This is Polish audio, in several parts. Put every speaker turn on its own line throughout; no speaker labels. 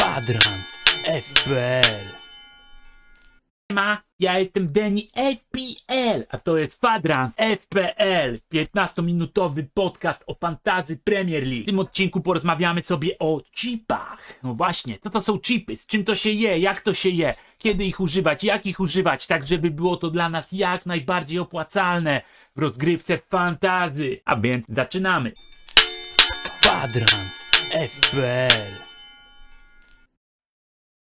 Kwadrans FPL Ma, ja jestem Denny FPL, a to jest Kwadrans FPL, 15-minutowy podcast o fantazy Premier League. W tym odcinku porozmawiamy sobie o chipach. No właśnie, co to są chipy, z czym to się je, jak to się je, kiedy ich używać, jak ich używać, tak żeby było to dla nas jak najbardziej opłacalne w rozgrywce fantazy. A więc zaczynamy. Kwadrans FPL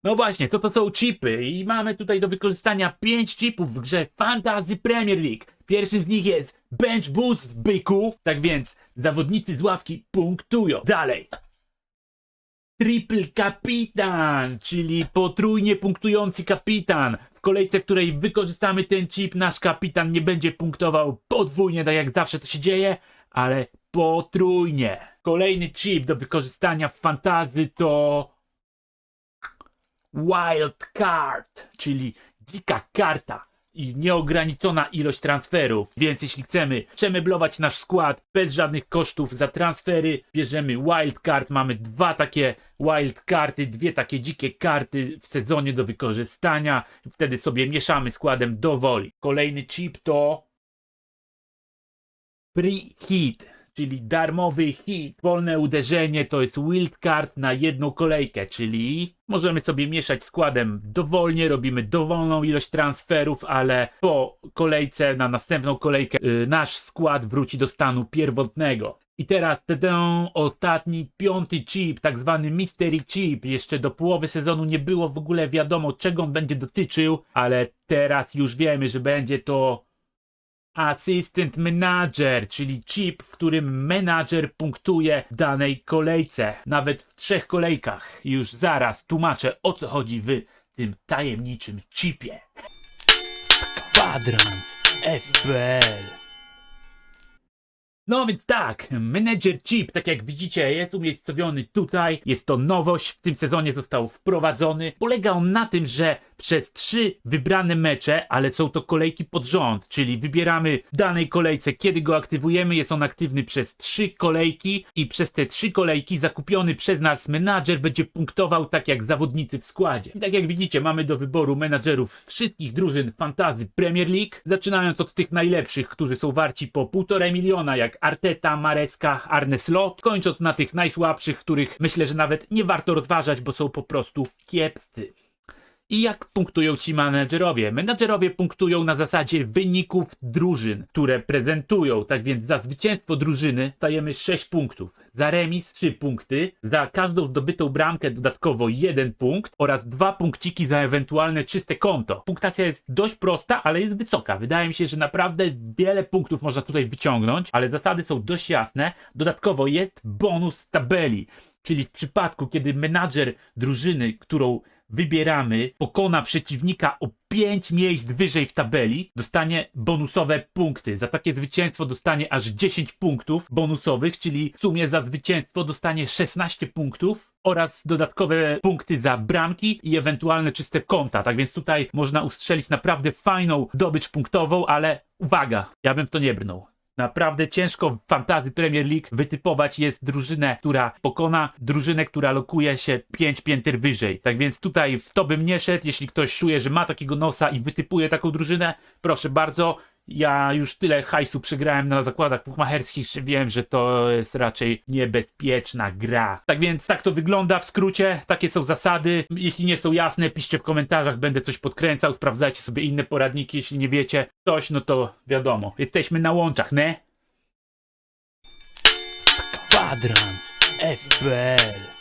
no właśnie, co to są chipy? I mamy tutaj do wykorzystania 5 chipów w grze Fantasy Premier League. Pierwszym z nich jest Bench Boost, byku. Tak więc zawodnicy z ławki punktują. Dalej. Triple Kapitan, czyli potrójnie punktujący kapitan. W kolejce, w której wykorzystamy ten chip, nasz kapitan nie będzie punktował podwójnie, tak jak zawsze to się dzieje, ale potrójnie. Kolejny chip do wykorzystania w fantazy to wild card, czyli dzika karta i nieograniczona ilość transferów. Więc jeśli chcemy przemeblować nasz skład bez żadnych kosztów za transfery, bierzemy wild card. Mamy dwa takie wild karty, dwie takie dzikie karty w sezonie do wykorzystania. Wtedy sobie mieszamy składem do woli. Kolejny chip to hit, czyli darmowy hit. Wolne uderzenie to jest wild card na jedną kolejkę, czyli możemy sobie mieszać składem dowolnie, robimy dowolną ilość transferów, ale po kolejce na następną kolejkę y, nasz skład wróci do stanu pierwotnego. I teraz ten ostatni, piąty chip, tak zwany Mystery Chip. Jeszcze do połowy sezonu nie było w ogóle wiadomo, czego on będzie dotyczył, ale teraz już wiemy, że będzie to Assistant Manager, czyli chip, w którym menadżer punktuje danej kolejce. Nawet w trzech kolejkach. Już zaraz tłumaczę o co chodzi w tym tajemniczym chipie. Kwadrans FPL no więc tak, Manager Chip, tak jak widzicie, jest umiejscowiony tutaj. Jest to nowość, w tym sezonie został wprowadzony. Polega on na tym, że przez trzy wybrane mecze, ale są to kolejki pod rząd, czyli wybieramy w danej kolejce, kiedy go aktywujemy. Jest on aktywny przez trzy kolejki i przez te trzy kolejki zakupiony przez nas menadżer będzie punktował tak jak zawodnicy w składzie. I tak jak widzicie, mamy do wyboru menadżerów wszystkich drużyn fantazy Premier League, zaczynając od tych najlepszych, którzy są warci po półtorej miliona, jak Arteta, Mareska, Arne Slot, kończąc na tych najsłabszych, których myślę, że nawet nie warto rozważać, bo są po prostu kiepscy. I jak punktują ci menedżerowie? Menedżerowie punktują na zasadzie wyników drużyn, które prezentują. Tak więc za zwycięstwo drużyny dajemy 6 punktów. Za remis 3 punkty, za każdą zdobytą bramkę dodatkowo 1 punkt oraz 2 punkciki za ewentualne czyste konto. Punktacja jest dość prosta, ale jest wysoka. Wydaje mi się, że naprawdę wiele punktów można tutaj wyciągnąć, ale zasady są dość jasne. Dodatkowo jest bonus tabeli. Czyli w przypadku, kiedy menadżer drużyny, którą wybieramy, pokona przeciwnika o 5 miejsc wyżej w tabeli, dostanie bonusowe punkty. Za takie zwycięstwo dostanie aż 10 punktów bonusowych, czyli w sumie za zwycięstwo dostanie 16 punktów oraz dodatkowe punkty za bramki i ewentualne czyste konta. Tak więc tutaj można ustrzelić naprawdę fajną dobycz punktową, ale uwaga, ja bym w to nie brnął. Naprawdę ciężko w Fantasy Premier League wytypować jest drużynę, która pokona drużynę, która lokuje się 5 pięter wyżej. Tak więc tutaj w to bym nie szedł. Jeśli ktoś czuje, że ma takiego nosa i wytypuje taką drużynę, proszę bardzo. Ja już tyle hajsu przegrałem na zakładach bukmacherskich, że wiem, że to jest raczej niebezpieczna gra. Tak więc tak to wygląda w skrócie, takie są zasady. Jeśli nie są jasne, piszcie w komentarzach, będę coś podkręcał, sprawdzajcie sobie inne poradniki, jeśli nie wiecie coś, no to wiadomo. Jesteśmy na łączach, ne? Kwadrans FPL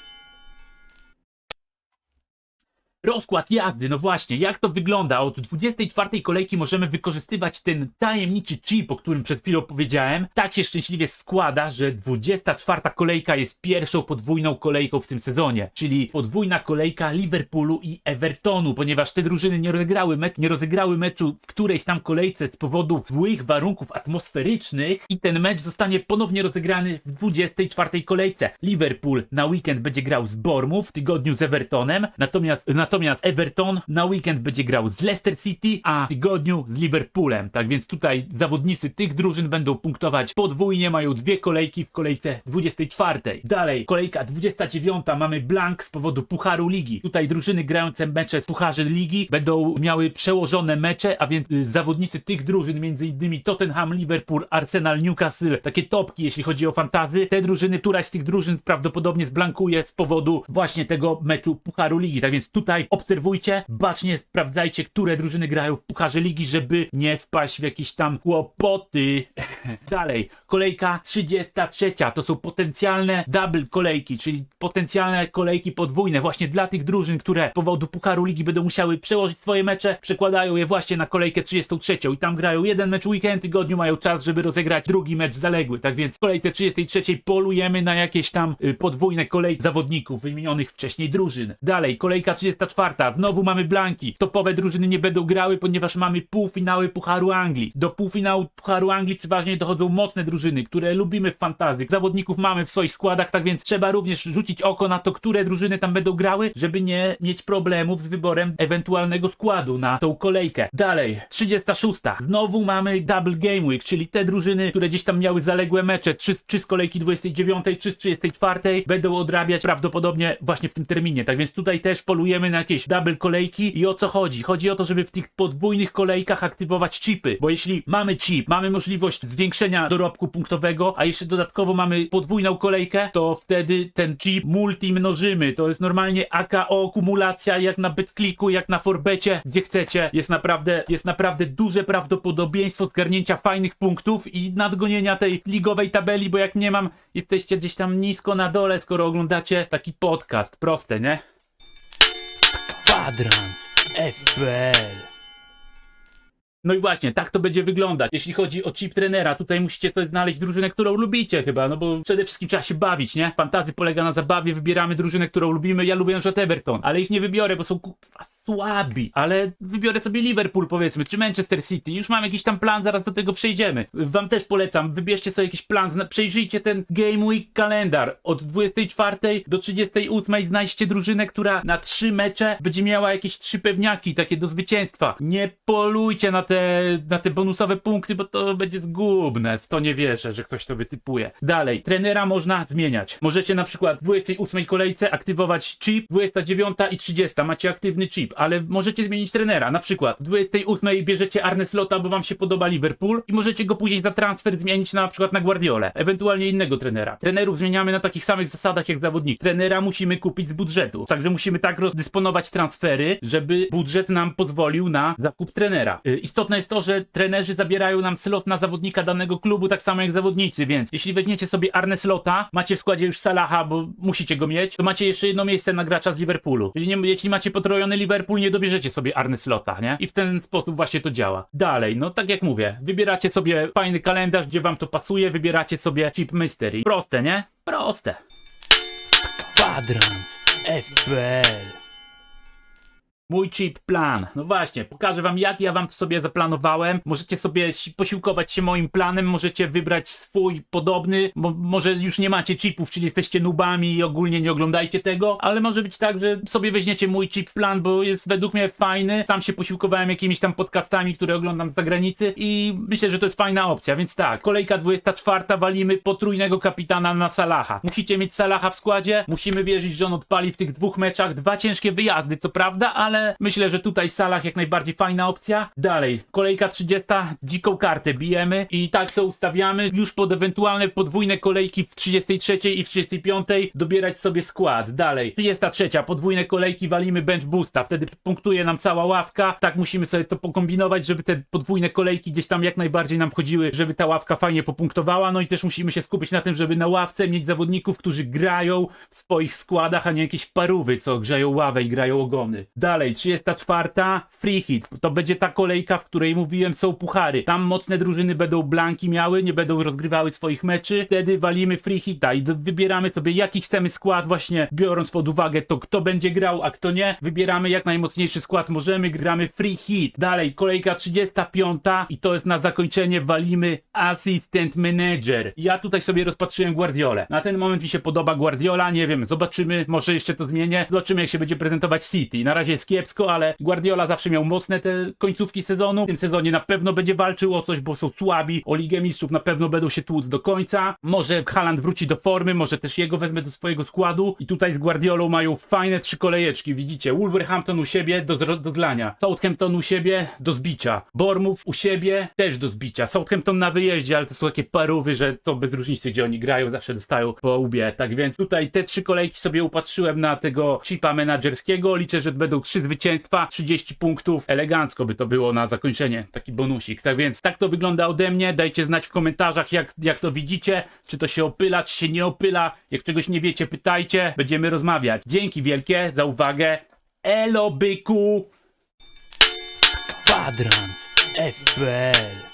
Rozkład jazdy, no właśnie, jak to wygląda? Od 24 kolejki możemy wykorzystywać ten tajemniczy chip, o którym przed chwilą powiedziałem. Tak się szczęśliwie składa, że 24 kolejka jest pierwszą podwójną kolejką w tym sezonie, czyli podwójna kolejka Liverpoolu i Evertonu, ponieważ te drużyny nie rozegrały, mecz, nie rozegrały meczu w którejś tam kolejce z powodu złych warunków atmosferycznych i ten mecz zostanie ponownie rozegrany w 24 kolejce. Liverpool na weekend będzie grał z Bormów w tygodniu z Evertonem, natomiast, natomiast Natomiast Everton na weekend będzie grał z Leicester City, a w tygodniu z Liverpoolem. Tak więc tutaj zawodnicy tych drużyn będą punktować podwójnie, mają dwie kolejki w kolejce 24. Dalej, kolejka 29 mamy blank z powodu Pucharu Ligi. Tutaj drużyny grające mecze z Pucharze Ligi będą miały przełożone mecze, a więc y, zawodnicy tych drużyn, innymi Tottenham, Liverpool, Arsenal, Newcastle, takie topki jeśli chodzi o fantazy. Te drużyny, któraś z tych drużyn prawdopodobnie zblankuje z powodu właśnie tego meczu Pucharu Ligi. Tak więc tutaj obserwujcie, bacznie sprawdzajcie, które drużyny grają w Pucharze Ligi, żeby nie wpaść w jakieś tam kłopoty. Dalej, kolejka 33. To są potencjalne double kolejki, czyli potencjalne kolejki podwójne właśnie dla tych drużyn, które z powodu Pucharu Ligi będą musiały przełożyć swoje mecze, przekładają je właśnie na kolejkę 33 i tam grają jeden mecz weekend tygodniu, mają czas, żeby rozegrać drugi mecz zaległy. Tak więc w kolejce 33 polujemy na jakieś tam y, podwójne kolejki zawodników wymienionych wcześniej drużyn. Dalej, kolejka 34. Znowu mamy blanki. Topowe drużyny nie będą grały, ponieważ mamy półfinały Pucharu Anglii. Do półfinału Pucharu Anglii przeważnie dochodzą mocne drużyny, które lubimy w fantazy. Zawodników mamy w swoich składach, tak więc trzeba również rzucić oko na to, które drużyny tam będą grały, żeby nie mieć problemów z wyborem ewentualnego składu na tą kolejkę. Dalej, 36. Znowu mamy double game week, czyli te drużyny, które gdzieś tam miały zaległe mecze, czy, czy z kolejki 29, czy z 34, będą odrabiać prawdopodobnie właśnie w tym terminie. Tak więc tutaj też polujemy na jakieś double kolejki i o co chodzi? Chodzi o to, żeby w tych podwójnych kolejkach aktywować chipy, bo jeśli mamy chip, mamy możliwość zwiększenia dorobku punktowego, a jeszcze dodatkowo mamy podwójną kolejkę, to wtedy ten chip multi mnożymy. To jest normalnie AKO kumulacja jak na BetClicku, jak na Forbecie, gdzie chcecie. Jest naprawdę, jest naprawdę duże prawdopodobieństwo zgarnięcia fajnych punktów i nadgonienia tej ligowej tabeli, bo jak nie mam, jesteście gdzieś tam nisko na dole, skoro oglądacie taki podcast. Proste, nie? Kwadrans FPL no i właśnie, tak to będzie wyglądać. Jeśli chodzi o chip trenera, tutaj musicie sobie znaleźć drużynę, którą lubicie chyba, no bo przede wszystkim trzeba się bawić, nie? Fantazy polega na zabawie, wybieramy drużynę, którą lubimy. Ja lubię na przykład Everton, ale ich nie wybiorę, bo są kurwa słabi. Ale wybiorę sobie Liverpool powiedzmy, czy Manchester City. Już mam jakiś tam plan, zaraz do tego przejdziemy. Wam też polecam, wybierzcie sobie jakiś plan, przejrzyjcie ten Game Week kalendar. Od 24 do 38 znajdźcie drużynę, która na trzy mecze będzie miała jakieś trzy pewniaki, takie do zwycięstwa. Nie polujcie na te, na te bonusowe punkty, bo to będzie zgubne. W to nie wierzę, że ktoś to wytypuje. Dalej, trenera można zmieniać. Możecie na przykład w 28 kolejce aktywować chip, 29 i 30 macie aktywny chip, ale możecie zmienić trenera. Na przykład w 28 bierzecie Arne Slota, bo wam się podoba Liverpool i możecie go później za transfer zmienić na, przykład na Guardiolę, ewentualnie innego trenera. Trenerów zmieniamy na takich samych zasadach jak zawodnik. Trenera musimy kupić z budżetu, także musimy tak rozdysponować transfery, żeby budżet nam pozwolił na zakup trenera. Y, Istotne jest to, że trenerzy zabierają nam slot na zawodnika danego klubu, tak samo jak zawodnicy, więc jeśli weźmiecie sobie Arne Slota, macie w składzie już Salaha, bo musicie go mieć, to macie jeszcze jedno miejsce na gracza z Liverpoolu. Czyli nie, jeśli macie potrojony Liverpool, nie dobierzecie sobie Arne Slota, nie? I w ten sposób właśnie to działa. Dalej, no tak jak mówię, wybieracie sobie fajny kalendarz, gdzie wam to pasuje, wybieracie sobie Chip Mystery. Proste, nie? Proste. Kwadrans FPL Mój chip plan. No właśnie, pokażę wam jak ja wam to sobie zaplanowałem. Możecie sobie si- posiłkować się moim planem, możecie wybrać swój podobny. Mo- może już nie macie chipów, czyli jesteście nubami i ogólnie nie oglądajcie tego, ale może być tak, że sobie weźmiecie mój chip plan, bo jest według mnie fajny. Sam się posiłkowałem jakimiś tam podcastami, które oglądam z zagranicy i myślę, że to jest fajna opcja, więc tak. Kolejka 24 walimy potrójnego kapitana na Salaha. Musicie mieć Salaha w składzie, musimy wierzyć, że on odpali w tych dwóch meczach. Dwa ciężkie wyjazdy, co prawda, ale myślę, że tutaj Salah jak najbardziej fajna opcja. Dalej, kolejka 30, dziką kartę bijemy i tak to ustawiamy. Już pod ewentualne podwójne kolejki w 33 i w 35 dobierać sobie skład. Dalej, 33, podwójne kolejki walimy bench boosta, wtedy punktuje nam cała ławka. Tak musimy sobie to pokombinować, żeby te podwójne kolejki gdzieś tam jak najbardziej nam wchodziły, żeby ta ławka fajnie popunktowała. No i też musimy się skupić na tym, żeby na ławce mieć zawodników, którzy grają w swoich składach, a nie jakieś parówy, co grzeją ławę i grają ogony. Dalej, 34. Free hit. To będzie ta kolejka, w której mówiłem są puchary. Tam mocne drużyny będą blanki miały, nie będą rozgrywały swoich meczy. Wtedy walimy free hita i wybieramy sobie jaki chcemy skład, właśnie biorąc pod uwagę to, kto będzie grał, a kto nie. Wybieramy jak najmocniejszy skład możemy, gramy free hit. Dalej, kolejka 35. i to jest na zakończenie walimy assistant manager. Ja tutaj sobie rozpatrzyłem Guardiolę. Na ten moment mi się podoba Guardiola, nie wiem, zobaczymy, może jeszcze to zmienię. Zobaczymy jak się będzie prezentować City. Na razie jest kiepsko, ale Guardiola zawsze miał mocne te końcówki sezonu. W tym sezonie na pewno będzie walczył o coś, bo są słabi. O Ligę Mistrzów na pewno będą się tłuc do końca. Może Haaland wróci do formy, może też jego wezmę do swojego składu. I tutaj z Guardiolą mają fajne trzy kolejeczki, widzicie. Wolverhampton u siebie do, do dlania. Southampton u siebie do zbicia. Bournemouth u siebie też do zbicia. Southampton na wyjeździe, ale to są takie parówy, że to bez różnicy, gdzie oni grają, zawsze dostają po łbie. Tak więc tutaj te trzy kolejki sobie upatrzyłem na tego chipa menadżerskiego. Liczę, że będą trzy zwycięstwa, 30 punktów. Elegancko by to było na zakończenie. Taki bonusik. Tak więc tak to wygląda ode mnie. Dajcie znać w komentarzach, jak, jak to widzicie. Czy to się opyla, czy się nie opyla. Jak czegoś nie wiecie, pytajcie. Będziemy rozmawiać. Dzięki wielkie za uwagę. Elo byku!
Kwadrans FPL